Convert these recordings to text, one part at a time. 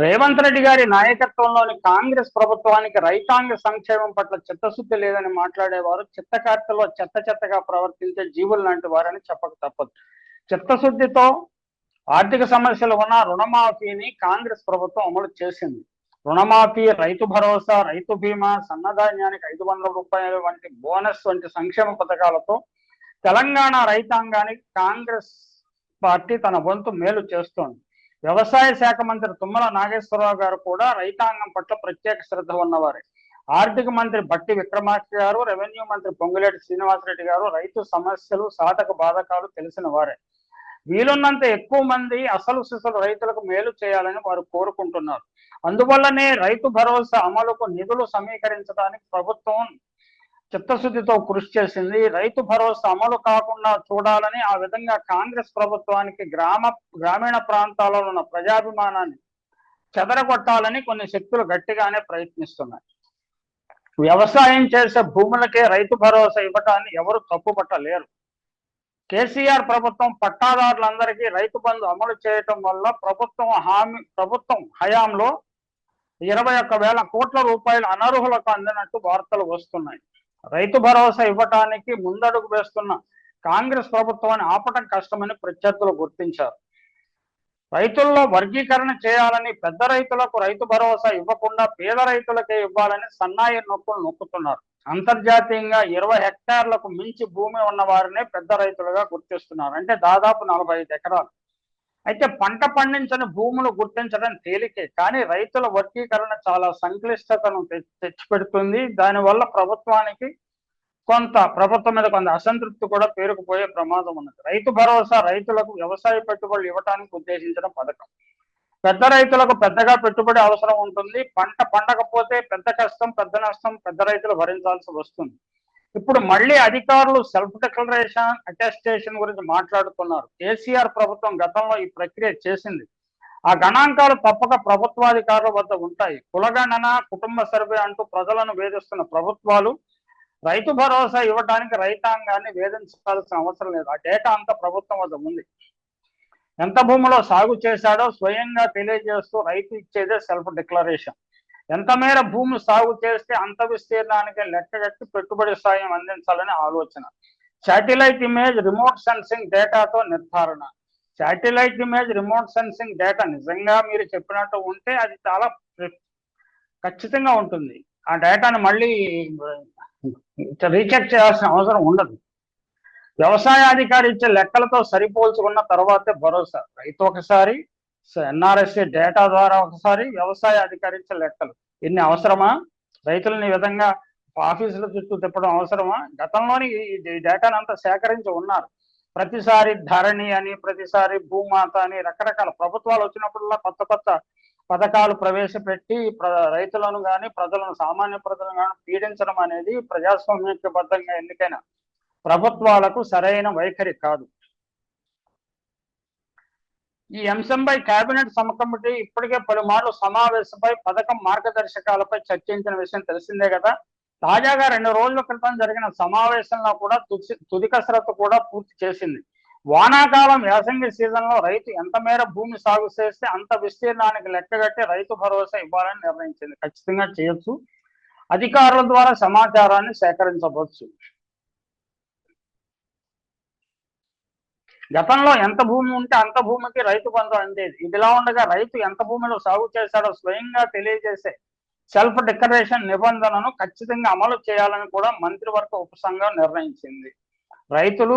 రేవంత్ రెడ్డి గారి నాయకత్వంలోని కాంగ్రెస్ ప్రభుత్వానికి రైతాంగ సంక్షేమం పట్ల చిత్తశుద్ధి లేదని మాట్లాడేవారు. చిత్తకార్తెలో చెత్త చెత్తగా ప్రవర్తించే జీవులు లాంటి వారని చెప్పక తప్పదు. చిత్తశుద్ధితో ఆర్థిక సమస్యలు ఉన్న రుణమాఫీని కాంగ్రెస్ ప్రభుత్వం అమలు చేసింది. రుణమాఫీ రైతు భరోసా రైతు బీమా సన్నధాన్యానికి ఐదు వందల రూపాయలు వంటి బోనస్ వంటి సంక్షేమ పథకాలతో తెలంగాణ రైతాంగానికి కాంగ్రెస్ పార్టీ తన వంతు మేలు చేస్తోంది. వ్యవసాయ శాఖ మంత్రి తుమ్మల నాగేశ్వరరావు గారు కూడా రైతాంగం పట్ల ప్రత్యేక శ్రద్ధ ఉన్నవారే. ఆర్థిక మంత్రి బట్టి విక్రమార్క గారు రెవెన్యూ మంత్రి పొంగులేటి శ్రీనివాసరెడ్డి గారు రైతు సమస్యలు సాధక బాధకాలు తెలిసిన వారే. వీలున్నంత ఎక్కువ మంది అసలు సిసలు రైతులకు మేలు చేయాలని వారు కోరుకుంటున్నారు. అందువల్లనే రైతు భరోసా అమలుకు నిధులు సమీకరించడానికి ప్రభుత్వం చిత్తశుద్ధితో కృషి చేసింది. రైతు భరోసా అమలు కాకుండా చూడాలని ఆ విధంగా కాంగ్రెస్ ప్రభుత్వానికి గ్రామ గ్రామీణ ప్రాంతాలలో ఉన్న ప్రజాభిమానాన్ని చెదరగొట్టాలని కొన్ని శక్తులు గట్టిగానే ప్రయత్నిస్తున్నాయి. వ్యవసాయం చేసే భూములకే రైతు భరోసా ఇవ్వటాన్ని ఎవరు తప్పుపట్టలేరు. కేసీఆర్ ప్రభుత్వం పట్టాదారులందరికీ రైతు బంధు అమలు చేయటం వల్ల ప్రభుత్వం హామీ ప్రభుత్వం హయాంలో ఇరవై ఒక్క వేల కోట్ల రూపాయలు అనర్హులకు అందినట్టు వార్తలు వస్తున్నాయి. రైతు భరోసా ఇవ్వటానికి ముందడుగు వేస్తున్న కాంగ్రెస్ ప్రభుత్వాన్ని ఆపటం కష్టమని ప్రత్యర్థులు గుర్తించారు. రైతుల్లో వర్గీకరణ చేయాలని పెద్ద రైతులకు రైతు భరోసా ఇవ్వకుండా పేద రైతులకే ఇవ్వాలని సన్నాయి నొక్కులు నొక్కుతున్నారు. అంతర్జాతీయంగా ఇరవై హెక్టార్లకు మించి భూమి ఉన్న వారినే పెద్ద రైతులుగా గుర్తిస్తున్నారు. అంటే దాదాపు నలభై ఐదు ఎకరాలు. అయితే పంట పండించని భూములు గుర్తించడం తేలికే కానీ రైతుల వర్గీకరణ చాలా సంక్లిష్టతను తెచ్చిపెడుతుంది. దానివల్ల ప్రభుత్వానికి కొంత ప్రభుత్వం మీద కొంత అసంతృప్తి కూడా పేరుకుపోయే ప్రమాదం ఉన్నది. రైతు భరోసా రైతులకు వ్యవసాయ పెట్టుబడులు ఇవ్వడానికి ఉద్దేశించిన పథకం. పెద్ద రైతులకు పెద్దగా పెట్టుబడి అవసరం ఉంటుంది. పంట పండకపోతే పెద్ద కష్టం పెద్ద నష్టం పెద్ద రైతులు భరించాల్సి వస్తుంది. ఇప్పుడు మళ్ళీ అధికారులు సెల్ఫ్ డిక్లరేషన్ అటెస్టేషన్ గురించి మాట్లాడుతున్నారు. కేసీఆర్ ప్రభుత్వం గతంలో ఈ ప్రక్రియ చేసింది. ఆ గణాంకాలు తప్పక ప్రభుత్వాధికారుల వద్ద ఉంటాయి. కులగణన కుటుంబ సర్వే అంటూ ప్రజలను వేధిస్తున్న ప్రభుత్వాలు రైతు భరోసా ఇవ్వడానికి రైతాంగాన్ని వేధించాల్సిన అవసరం లేదు. ఆ డేటా అంతా ప్రభుత్వం వద్ద ఉంది. ఎంత భూమిలో సాగు చేశాడో స్వయంగా తెలియజేస్తూ రైతు ఇచ్చేదే సెల్ఫ్ డిక్లరేషన్. ఎంత మేర భూమి సాగు చేస్తే అంత విస్తీర్ణానికి లెక్కగట్టి పెట్టుబడి సాయం అందించాలని ఆలోచన. శాటిలైట్ ఇమేజ్ రిమోట్ సెన్సింగ్ డేటాతో నిర్ధారణ. Satellite image remote sensing data నిజంగా మీరు చెప్పినట్టు ఉంటే అది చాలా ఖచ్చితంగా ఉంటుంది. ఆ డేటాను మళ్ళీ రీచెక్ చేయాల్సిన అవసరం ఉండదు. వ్యవసాయ అధికారి ఇచ్చే లెక్కలతో సరిపోల్చుకున్న తర్వాతే భరోసా. రైతు ఒకసారి ఎన్ఆర్ఎస్ఏ డేటా ద్వారా ఒకసారి వ్యవసాయ అధికారి లెక్కలు. ఎన్ని అవసరమా? రైతులను ఈ విధంగా ఆఫీసుల చుట్టూ తిప్పడం అవసరమా? గతంలోని ఈ డేటాను అంతా సేకరించి ఉన్నారు. ప్రతిసారి ధరణి అని ప్రతిసారి భూమాత అని రకరకాల ప్రభుత్వాలు వచ్చినప్పుడల్లా కొత్త కొత్త పథకాలు ప్రవేశపెట్టి రైతులను కానీ ప్రజలను సామాన్య ప్రజలను కానీ పీడించడం అనేది ప్రజాస్వామ్యబద్ధంగా ఎన్నికైన ప్రభుత్వాలకు సరైన వైఖరి కాదు. ఈ అంశంపై కేబినెట్ సమకమిటీ ఇప్పటికే పలుమార్లు సమావేశంపై పథకం మార్గదర్శకాలపై చర్చించిన విషయం తెలిసిందే కదా. తాజాగా రెండు రోజుల క్రితం జరిగిన సమావేశంలో కూడా తుది కసరత్తు కూడా పూర్తి చేసింది. వానాకాలం యాసంగి సీజన్లో రైతు ఎంత మేర భూమి సాగు చేస్తే అంత విస్తీర్ణానికి లెక్కగట్టి రైతు భరోసా ఇవ్వాలని నిర్ణయించింది. ఖచ్చితంగా చేయొచ్చు. అధికారుల ద్వారా సమాచారాన్ని సేకరించవచ్చు. గతంలో ఎంత భూమి ఉంటే అంత భూమికి రైతు బంధు అందేది. ఇదిలా ఉండగా రైతు ఎంత భూమిలో సాగు చేశాడో స్వయంగా తెలియజేసే సెల్ఫ్ డిక్లరేషన్ నిబంధనను ఖచ్చితంగా అమలు చేయాలని కూడా మంత్రివర్గ ఉపసంఘం నిర్ణయించింది. రైతులు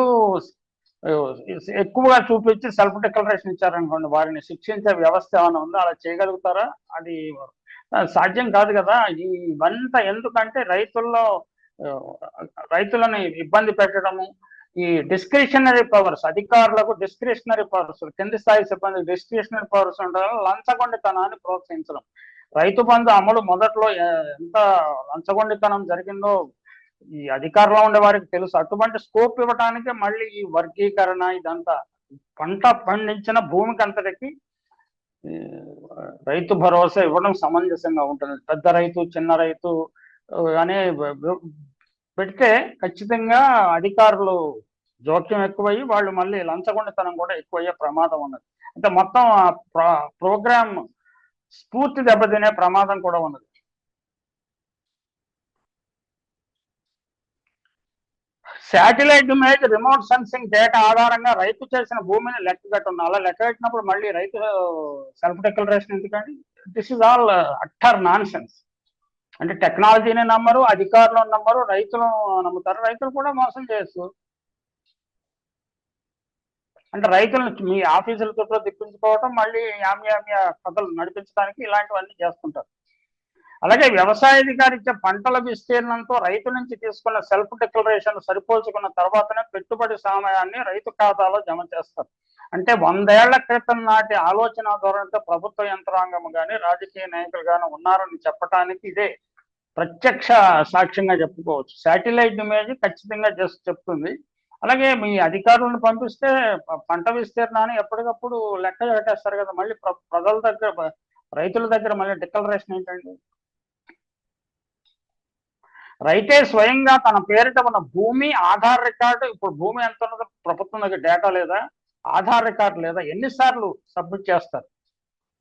ఎక్కువగా చూపించి సెల్ఫ్ డిక్లరేషన్ ఇచ్చారనుకోండి వారిని శిక్షించే వ్యవస్థ ఏమైనా ఉందో? అలా చేయగలుగుతారా? అది సాధ్యం కాదు కదా. ఈ ఇవంతా ఎందుకంటే రైతుల్లో రైతులను ఇబ్బంది పెట్టడము ఈ డిస్క్రిషనరీ పవర్స్ అధికారులకు డిస్క్రిషనరీ పవర్స్ కింది స్థాయి సిబ్బంది డిస్క్రిషనరీ పవర్స్ ఉండడం లంచగొండితనాన్ని ప్రోత్సహించడం. రైతు బంధు అమలు మొదట్లో ఎంత లంచగొండితనం జరిగిందో ఈ అధికారంలో ఉండే వారికి తెలుసు. అటువంటి స్కోప్ ఇవ్వడానికి మళ్ళీ ఈ వర్గీకరణ ఇదంతా పంట పండించిన భూమికి అంతటికి రైతు భరోసా ఇవ్వడం సమంజసంగా ఉంటుంది. పెద్ద రైతు చిన్న రైతు అనే పెడితే ఖచ్చితంగా అధికారులు జోక్యం ఎక్కువయ్యి వాళ్ళు మళ్ళీ లంచగొండితనం కూడా ఎక్కువయ్యే ప్రమాదం ఉన్నది. అంటే మొత్తం ప్రోగ్రామ్ స్ఫూర్తి దెబ్బతినే ప్రమాదం కూడా ఉన్నది. Satellite image remote sensing data ఆధారంగా రైతు చేసిన భూమిని లెక్క కట్టున్నా అలా లెక్క పెట్టినప్పుడు మళ్ళీ రైతు సెల్ఫ్ డిక్లరేషన్ ఎందుకండి? This is all utter nonsense అంటే టెక్నాలజీని నమ్మరు అధికారులను నమ్మరు రైతులను నమ్ముతారు. రైతులు కూడా మోసం చేస్తారు అంటే రైతులను మీ ఆఫీసుల చుట్టూ తిప్పించుకోవటం మళ్ళీ యామ్యామ్య కథలు నడిపించడానికి ఇలాంటివన్నీ చేస్తుంటారు. అలాగే వ్యవసాయాధికారి ఇచ్చే పంటల విస్తీర్ణంతో రైతు నుంచి తీసుకున్న సెల్ఫ్ డిక్లరేషన్ సరిపోల్చుకున్న తర్వాతనే పెట్టుబడి సమయాన్ని రైతు ఖాతాలో జమ చేస్తారు. అంటే వందేళ్ళ క్రితం నాటి ఆలోచన ధోరణితో ప్రభుత్వ యంత్రాంగం కానీ రాజకీయ నాయకులు కానీ ఉన్నారని చెప్పడానికి ఇదే ప్రత్యక్ష సాక్ష్యంగా చెప్పుకోవచ్చు. శాటిలైట్ ఇమేజ్ ఖచ్చితంగా జస్ట్ చెప్తుంది. అలాగే మీ అధికారులను పంపిస్తే పంట విస్తీర్ణాన్ని ఎప్పటికప్పుడు లెక్క పెట్టేస్తారు కదా మళ్ళీ ప్రజల దగ్గర రైతుల దగ్గర మళ్ళీ డిక్లరేషన్ ఏంటండి? రైతే స్వయంగా తన పేరిట ఉన్న భూమి ఆధార్ రికార్డు ఇప్పుడు భూమి ఎంత ఉన్నదో ప్రభుత్వం దగ్గర డేటా లేదా? ఆధార్ రికార్డు లేదా ఎన్నిసార్లు సబ్మిట్ చేస్తారు?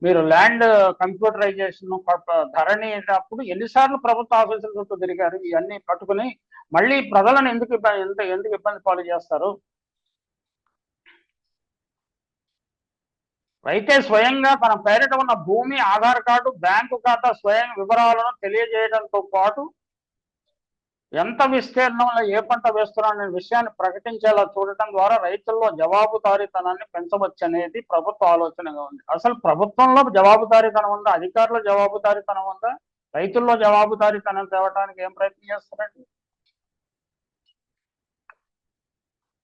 మీరు ల్యాండ్ కంప్యూటరైజేషన్ ధరణి అప్పుడు ఎన్నిసార్లు ప్రభుత్వ ఆఫీసుల చుట్టూ తిరిగారు? ఇవన్నీ పట్టుకుని మళ్ళీ ప్రజలను ఎందుకు ఇబ్బంది ఎందుకు ఇబ్బంది పాలు చేస్తారు? అయితే స్వయంగా తన పేరిట ఉన్న భూమి ఆధార్ కార్డు బ్యాంకు ఖాతా స్వయం వివరాలను తెలియజేయడంతో పాటు ఎంత విస్తీర్ణంలో ఏ పంట వేస్తున్నారనే విషయాన్ని ప్రకటించేలా చూడటం ద్వారా రైతుల్లో జవాబుదారీతనాన్ని పెంచవచ్చు అనేది ప్రభుత్వ ఆలోచనగా ఉంది. అసలు ప్రభుత్వంలో జవాబుదారీతనం ఉందా? అధికారుల జవాబుదారీతనం ఉందా? రైతుల్లో జవాబుదారీతనం తేవడానికి ఏం ప్రయత్నం చేస్తారండి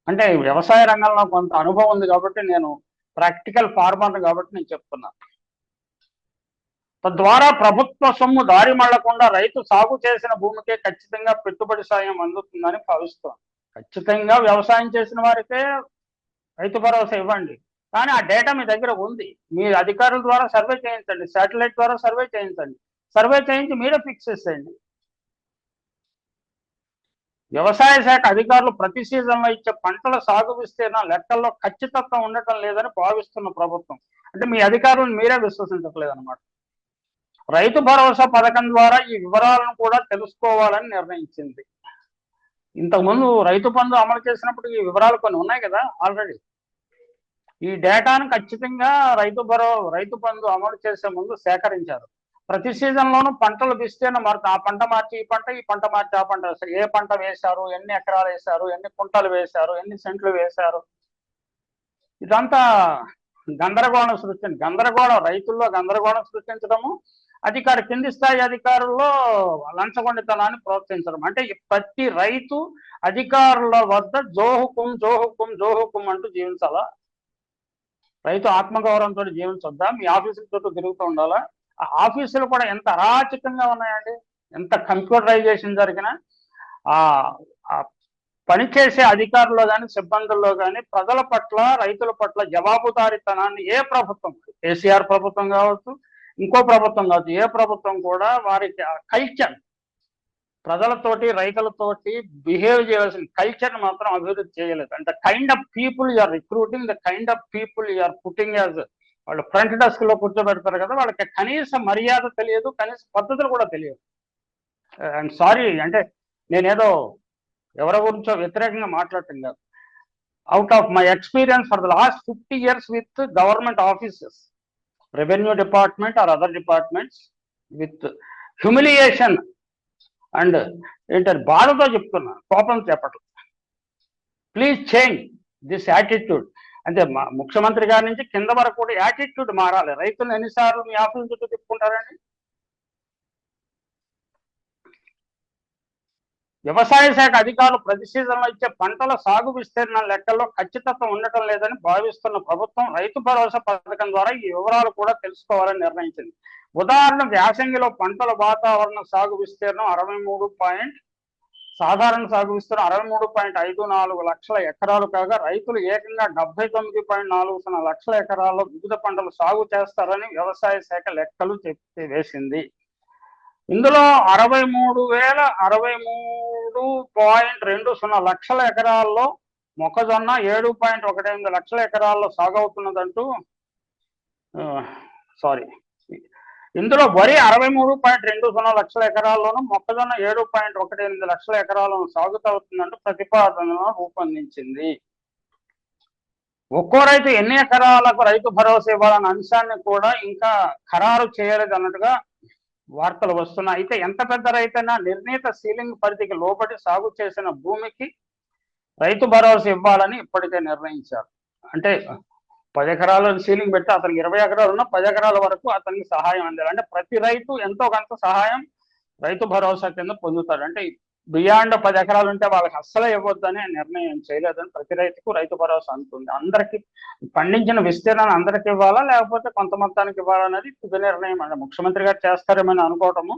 అంటే వ్యవసాయ రంగంలో కొంత అనుభవం ఉంది కాబట్టి నేను ప్రాక్టికల్ ఫార్మర్ కాబట్టి నేను చెప్తున్నాను తద్వారా ప్రభుత్వ సొమ్ము దారి మళ్ళకుండా రైతు సాగు చేసిన భూమికే ఖచ్చితంగా పెట్టుబడి సాయం అందుతుందని భావిస్తాం ఖచ్చితంగా వ్యవసాయం చేసిన వారికే రైతు భరోసా ఇవ్వండి. కానీ ఆ డేటా మీ దగ్గర ఉంది. మీ అధికారుల ద్వారా సర్వే చేయించండి. శాటిలైట్ ద్వారా సర్వే చేయించండి. సర్వే చేయించి మీరే ఫిక్స్ చేసేయండి. వ్యవసాయ శాఖ అధికారులు ప్రతి సీజన్లో ఇచ్చే పంటల సాగు విస్తీర్ణం లెక్కల్లో ఖచ్చితత్వం ఉండటం లేదని భావిస్తున్న ప్రభుత్వం. అంటే మీ అధికారులను మీరే విశ్వసించట్లేదన్నమాట. రైతు భరోసా పథకం ద్వారా ఈ వివరాలను కూడా తెలుసుకోవాలని నిర్ణయించింది. ఇంతకుముందు రైతు పనులు అమలు చేసినప్పుడు ఈ వివరాలు కొన్ని ఉన్నాయి కదా ఆల్రెడీ. ఈ డేటాను ఖచ్చితంగా రైతు భరో రైతు పనులు అమలు చేసే ముందు సేకరించారు. ప్రతి సీజన్లోనూ పంటలు విస్తీర్ణం మారుతుంది ఆ పంట మార్చి ఈ పంట ఈ పంట మార్చి ఆ పంట వేస్తారు ఏ పంట వేశారు ఎన్ని ఎకరాలు వేశారు ఎన్ని కుంటలు వేశారు ఎన్ని సెంట్లు వేశారు. ఇదంతా గందరగోళం సృష్టించి గందరగోళం రైతుల్లో గందరగోళం సృష్టించడము అధికారి కింది స్థాయి అధికారుల్లో లంచగొండితనాన్ని ప్రోత్సహించడం. అంటే ప్రతి రైతు అధికారుల వద్ద జోహుకుం జోహుకుం జోహుకుం అంటూ జీవించాలా. రైతు ఆత్మగౌరవంతో జీవించొద్దా? మీ ఆఫీసుల చుట్టూ తిరుగుతూ ఉండాలా? ఆ ఆఫీసులు కూడా ఎంత అరాచకంగా ఉన్నాయండి? ఎంత కంప్యూటరైజేషన్ జరిగినా ఆ పనిచేసే అధికారుల్లో కానీ సిబ్బందుల్లో కానీ ప్రజల పట్ల రైతుల పట్ల జవాబుదారితనాన్ని ఏ ప్రభుత్వం కేసీఆర్ ప్రభుత్వం కావచ్చు ఇంకో ప్రభుత్వం కావచ్చు ఏ ప్రభుత్వం కూడా వారికి కల్చర్ ప్రజలతోటి రైతులతోటి బిహేవ్ చేయాల్సిన కల్చర్ మాత్రం అభివృద్ధి చేయలేదు. అంటే kind of people you're recruiting the kind of people you're putting as వాళ్ళు ఫ్రంట్ డెస్క్లో కూర్చోబెడతారు కదా వాళ్ళకి కనీస మర్యాద తెలియదు కనీస పద్ధతులు కూడా తెలియదు అండ్ సారీ అంటే నేనేదో ఎవరి గురించో వ్యతిరేకంగా మాట్లాడటం కాదు. Out of my experience for the last fifty years with government offices revenue department or other departments with humiliation and ఏంటంటే బాధతో చెప్తున్నా కోపం చెప్పటం ప్లీజ్ చేంజ్ దిస్ యాటిట్యూడ్ అంటే ముఖ్యమంత్రి గారి నుంచి కింద వరకు కూడా యాటిట్యూడ్ మారాలి. రైతులు ఎన్నిసార్లు మీ ఆఫీస్ చుట్టూ తిప్పుకుంటారండి? వ్యవసాయ శాఖ అధికారులు ప్రతి సీజన్లో ఇచ్చే పంటల సాగు విస్తీర్ణ లెక్కల్లో ఖచ్చితత్వం ఉండటం లేదని భావిస్తున్న ప్రభుత్వం రైతు భరోసా పథకం ద్వారా ఈ వివరాలు కూడా తెలుసుకోవాలని నిర్ణయించింది. ఉదాహరణ వ్యాసంగిలో పంటల వాతావరణ సాగు విస్తీర్ణం అరవై మూడు పాయింట్ సాధారణ సాగు విస్తీర్ణం అరవై మూడు పాయింట్ ఐదు నాలుగు లక్షల ఎకరాలు కాగా రైతులు ఏకంగా డెబ్బై తొమ్మిది పాయింట్ నాలుగు సున్నా లక్షల ఎకరాల్లో వివిధ పంటలు సాగు చేస్తారని వ్యవసాయ శాఖ లెక్కలు చెప్పి వేసింది. ఇందులో అరవై మూడు వేల అరవై మూడు పాయింట్ రెండు సున్నా లక్షల ఎకరాల్లో మొక్కజొన్న ఏడు పాయింట్ ఒకటి ఎనిమిది లక్షల ఎకరాల్లో సాగు అవుతున్నదంటూ సారీ ఇందులో వరి అరవై మూడు పాయింట్ రెండు సున్నా లక్షల ఎకరాల్లోనూ మొక్కజొన్న ఏడు పాయింట్ ఒకటి ఎనిమిది లక్షల ఎకరాలను సాగుతవుతుందంటూ ప్రతిపాదనను రూపొందించింది. ఒక్కో రైతు ఎన్ని ఎకరాలకు రైతు భరోసా ఇవ్వాలన్న అంశాన్ని కూడా ఇంకా ఖరారు చేయలేదు అన్నట్టుగా వార్తలు వస్తున్నాయి. అయితే ఎంత పెద్ద రైతైనా నిర్ణీత సీలింగ్ పరిధికి లోబడి సాగు చేసిన భూమికి రైతు భరోసా ఇవ్వాలని ఇప్పటికే నిర్ణయించారు. అంటే పది ఎకరాల సీలింగ్ పెట్టి అతనికి ఇరవై ఎకరాలు ఉన్న పది ఎకరాల వరకు అతనికి సహాయం అందాలి. అంటే ప్రతి రైతు ఎంతో కొంత సహాయం రైతు భరోసా కింద పొందుతారు అంటే బియాండ్ పది ఎకరాలు ఉంటే వాళ్ళకి అస్సలే ఇవ్వద్దని నిర్ణయం చేయలేదని ప్రతి రైతుకు రైతు భరోసా అందుతుంది అందరికి పండించిన విస్తీర్ణాన్ని అందరికి ఇవ్వాలా లేకపోతే కొంత మొత్తానికి ఇవ్వాలా అనేది తుది నిర్ణయం అంటే ముఖ్యమంత్రి గారు చేస్తారేమని అనుకోవటము.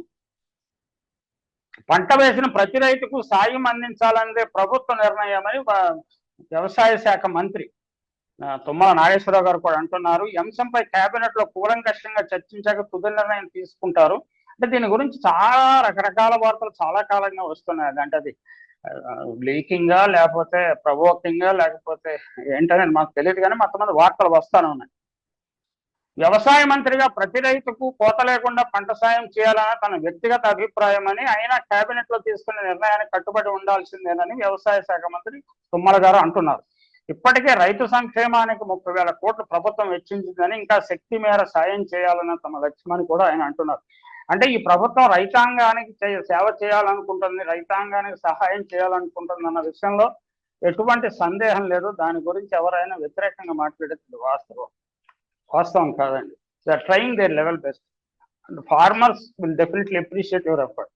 పంట వేసిన ప్రతి రైతుకు సాయం అందించాలనేదే ప్రభుత్వ నిర్ణయం అని వ్యవసాయ శాఖ మంత్రి తుమ్మల నాగేశ్వరరావు గారు కూడా అంటున్నారు. ఈ అంశంపై కేబినెట్లో కూలంకషంగా చర్చించాక తుది నిర్ణయం తీసుకుంటారు. అంటే దీని గురించి చాలా రకరకాల వార్తలు చాలా కాలంగా వస్తున్నాయి. అంటే అది లీకింగా లేకపోతే ప్రవోకింగ్ లేకపోతే ఏంటనేది మాకు తెలియదు కానీ మొత్తం వార్తలు వస్తానే ఉన్నాయి. వ్యవసాయ మంత్రిగా ప్రతి రైతుకు కోత లేకుండా పంట సాయం చేయాలన్న తన వ్యక్తిగత అభిప్రాయం అని ఆయన కేబినెట్లో తీసుకున్న నిర్ణయానికి కట్టుబడి ఉండాల్సిందేనని వ్యవసాయ శాఖ మంత్రి తుమ్మల గారు అంటున్నారు. ఇప్పటికే రైతు సంక్షేమానికి ముప్పై వేల కోట్లు ప్రభుత్వం వెచ్చించిందని ఇంకా శక్తి మేర సాయం చేయాలన్న తమ లక్ష్యమని కూడా ఆయన అంటున్నారు. అంటే ఈ ప్రభుత్వం రైతాంగానికి సేవ చేయాలనుకుంటుంది రైతాంగానికి సహాయం చేయాలనుకుంటుంది అన్న విషయంలో ఎటువంటి సందేహం లేదు. దాని గురించి ఎవరైనా వ్యతిరేకంగా మాట్లాడేది వాస్తవం. వాస్తవం కాదండి. They trying their level best and farmers will definitely appreciate your effort